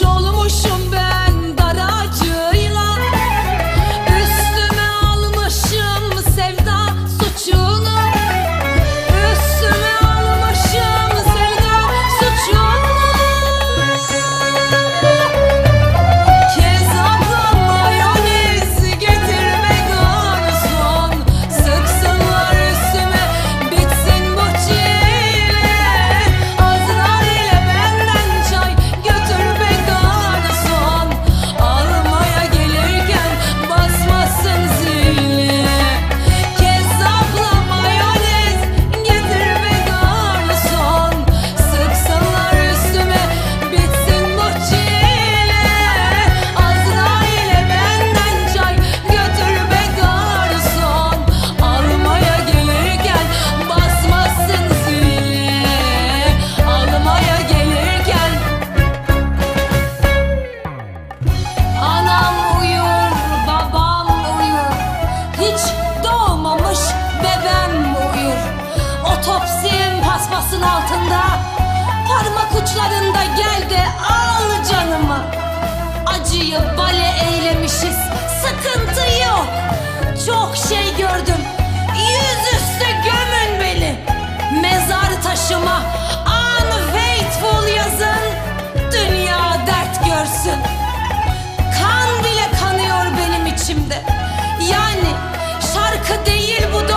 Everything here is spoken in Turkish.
olmuşum ben ayağımın altında Parmak uçlarında gel de al canımı. Acıyı bale eylemişiz sıkıntı yok. Çok şey gördüm yüzüstü gömün beni. Mezar taşıma unfaithful yazın. Dünya dert görsün. Kan bile kanıyor benim içimde. Yani şarkı değil bu